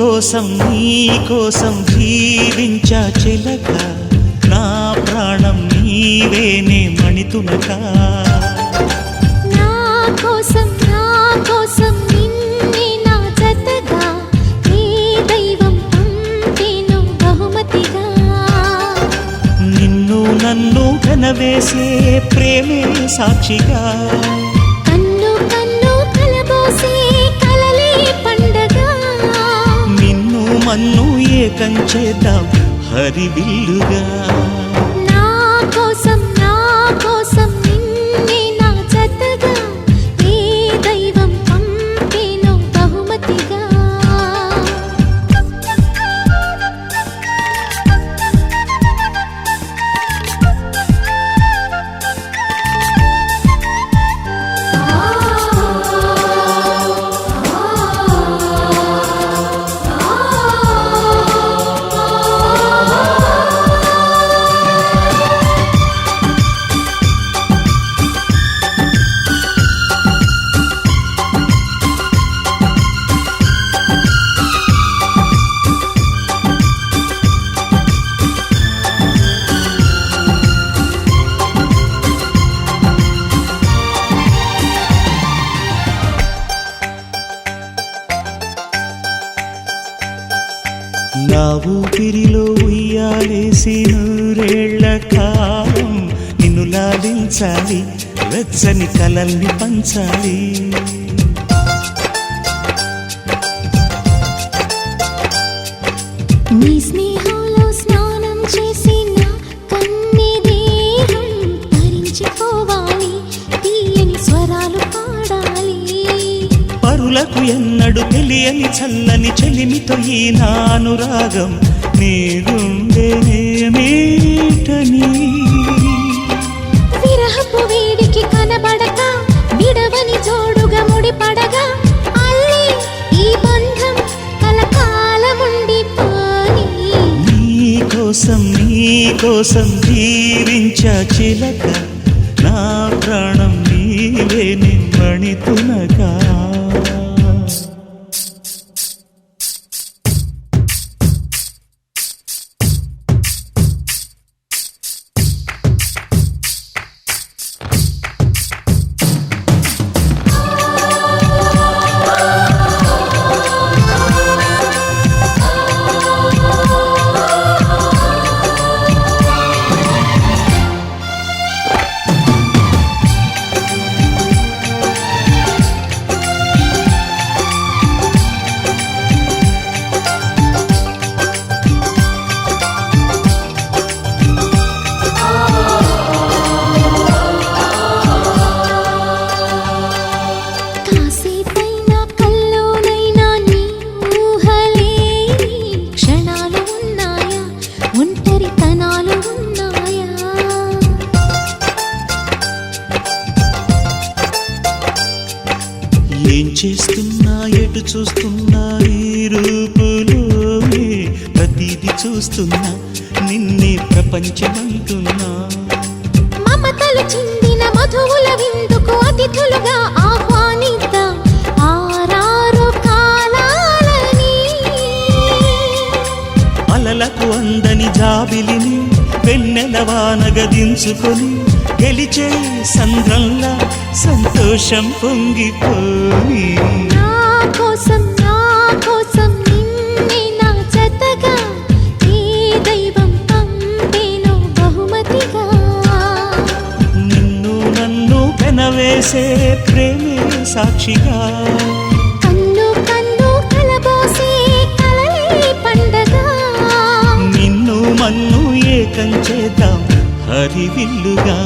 కోసం నీ కోసం జీవించా చిలక. నా ప్రాణం నీవేనే మణితునక. నా కోసం నా కోసం నిన్నే నా జతగా నీ దైవం పంపేను బహుమతిగా. నిన్ను నన్ను కనవేసే ప్రేమే సాక్షిగా. మన్ను ఏకం చేద్దాం హరివిల్లుగా. నా ఊపిరిలో ఉయ్యాలేసి నూరేళ్ళ కాలం నిన్ను లాలించాలి వెచ్చని కలల్ని పంచాలి. నీ పరులకు ఎన్నడు తెలియని చల్లని చెలిమితో ఈ నా అనురాగం నీ గుండెనేమేటని విరహపు వేడికి కనబడక విడవని జోడుగా ముడిపడగా అల్లే ఈ బంధం కలకాలముండిపోని నీ కోసం నీ కోసం జీవించా చిలక నా ప్రాణం నీవే నిమ్మణితునగా చేస్తున్నా ఎటు చూస్తున్నా ఈ రూపులోనే ప్రతిదీ చూస్తున్నా నిన్నే ప్రపంచమంటున్నా. మమతలు చిందిన మధువుల విందుకు అతిథులుగా ఆహ్వానిద్దాం. ఆరారు కాలాలని. అలలకు అందని జాబిలిని వెన్నెల వానగదించుకొని గెలిచే సంద్రంలా సంతోషం పొంగిపోయి. నా కోసం నా కోసం నిన్నే నా జతగా ఈ దైవం పంపేను బహుమతిగా. నిన్ను నన్ను పెనవేసే ప్రేమే సాక్షిగా. కన్ను కన్ను కలబోసే కలలే పండగ. నిన్ను మన్ను ఏకం చేద్దాం హరివిల్లుగా.